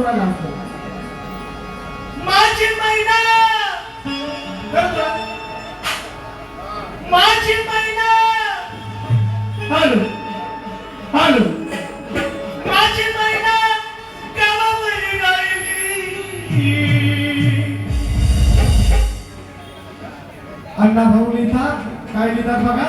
सुराला असतो. माझी मैना? माझी मैना! हॅलो हॅलो माझी मैना! गावावर अण्णा भाऊ लिहितात काय लिहितात बघा?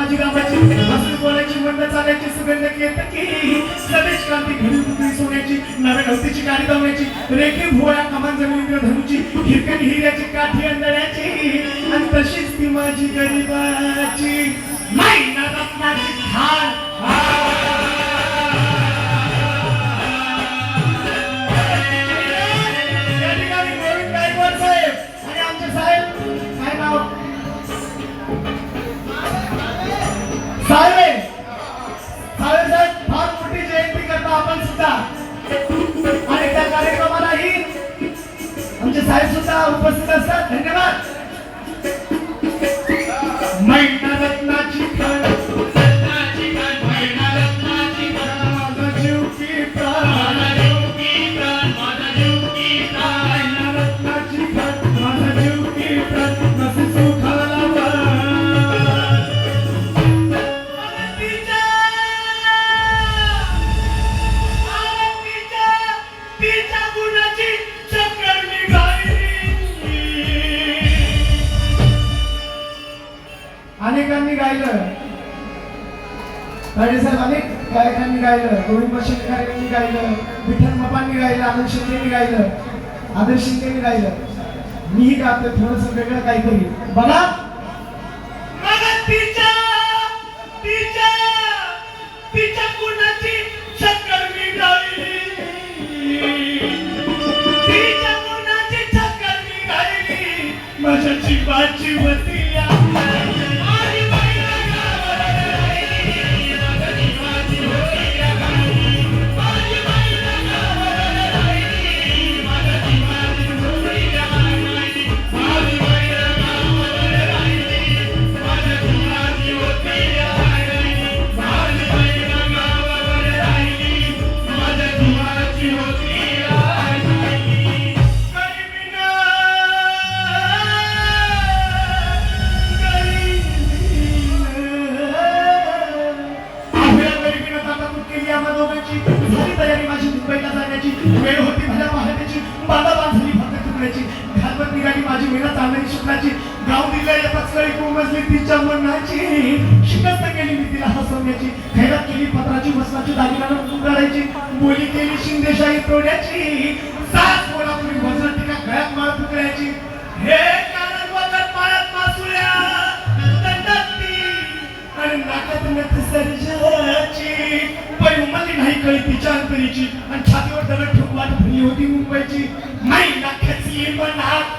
माझी गावाची हसून बोलायची मंद चालायची सुगंध केतकी सदेश क्रांती घडी पुतळी सोन्याची नव्या नवतीची गाडी धावण्याची रेखी भोळ्या कमान जमिनीवर धनुची हिरकणी हिऱ्याची काठी अंधळ्याची आणि तशीच ती माझी गरीबाची. मैना रत्नाची खान अनेकांनी गायलं. साहेब अनेक गायकांनी गायलं. गोविंद शिंदेकरांनी गायलं. विठ्ठल मपांनी गायलं. आनंद शिंदेनी गायलं. आदर्श शिंदेनी गायलं. मीही गातोय थोडस वेगळं काहीतरी. बघा. मग तिच्या बसली तिच्या मनाची. शिकस्त केली मी तिला हसवण्याची. खैरात केली पत्राची वस्त्राची दागिना उघडायची बोली केली शिंदेशाही तोड्याची. सात कोल्हापुरी वजन तिला गळ्यात माळ पुकड्याची हे कारण वजन पायात मासुल्या आणि नाकात नथ सर्जाची. पण उमलली नाही कळी तिच्या अंतरीची. आणि छातीवर दगड ठोकवाट भरली होती मुंबईची. मैना खेचली मनात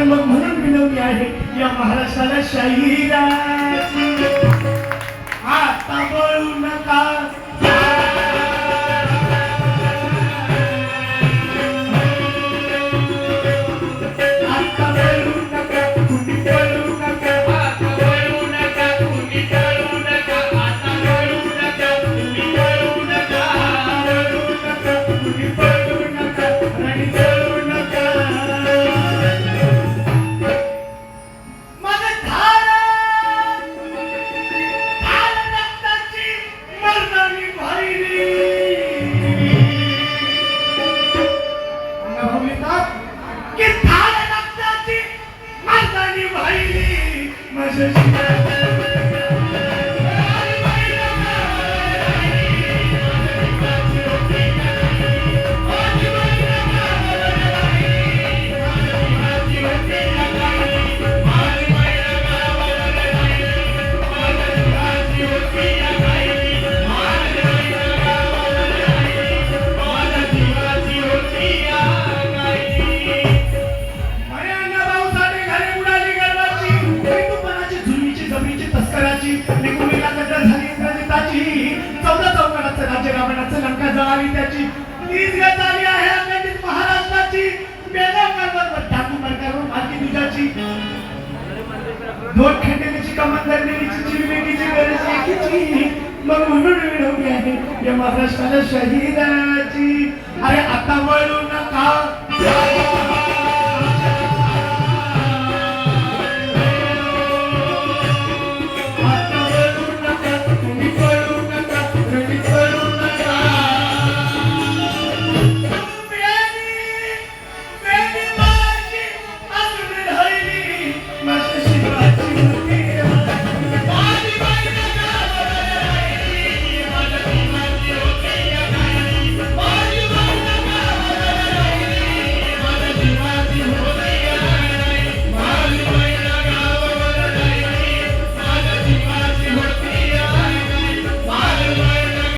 आणि मग म्हणून विनवणी आहे. या महाराष्ट्राला शाहिरा लंका जळावी त्याची तीच गत आली आहे अखंडित महाराष्ट्राची. बेगाव कारभार सरकारवर मालकी दोन खंडेलीची कमान धरलेलीची गरज एकीची मग म्हणून मिळवली आहे या महाराष्ट्राला शहीदाची. अरे आता वळू नका.